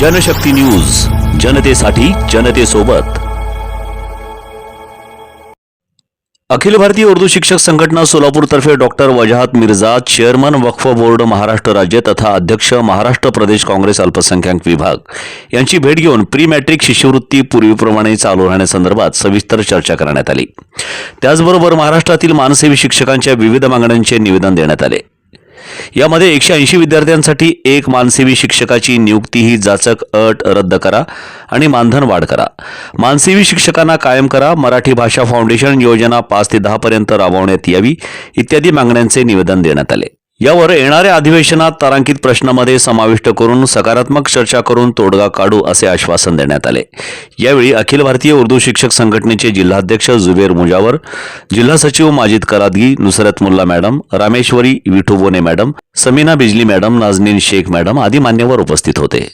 Janshakti news जनतेसाठी जनतेसोबत. अखिल भारतीय उर्दू शिक्षक संघटना सोलापूरतर्फे doctor Wajahat Mirza chairman Waqf board Maharashtra राज्य तथा अध्यक्ष महाराष्ट्र प्रदेश काँग्रेस अल्पसंख्याक विभाग यांची भेट घेऊन प्री मॅट्रिक शिष्यवृत्ती पूर्वीप्रमाणे चालू राहण्यासंदर्भात सविस्तर चर्चा करण्यात आली. त्याचबरोबर महाराष्ट्रातील मानसेवी शिक्षकांच्या विविध मागण्यांचे निवेदन देण्यात आले. यामध्ये एकशे ऐंशी विद्यार्थ्यांसाठी एक मानसेवी शिक्षकाची नियुक्ती ही जाचक अट रद्द करा आणि मानधन वाढ करा. मानसेवी शिक्षकांना कायम करा मराठी भाषा फाउंडेशन योजना पाच ते दहापर्यंत राबवण्यात यावी इत्यादी मागण्यांचे निवेदन देण्यात आले. यावर येणाऱ्या अधिवेशनात तारांकित प्रश्नामध्ये समाविष्ट करून सकारात्मक चर्चा करून तोडगा काढू असे आश्वासन देण्यात आले. यावेळी अखिल भारतीय उर्दू शिक्षक संघटनेचे जिल्हाध्यक्ष जुबेर मुजावर जिल्हा सचिव Majid Karadagi Nusrat Mulla madam Rameshwari Vithubone madam Samina Bijli madam Naznin Shaikh madam आदी मान्यवर उपस्थित होते.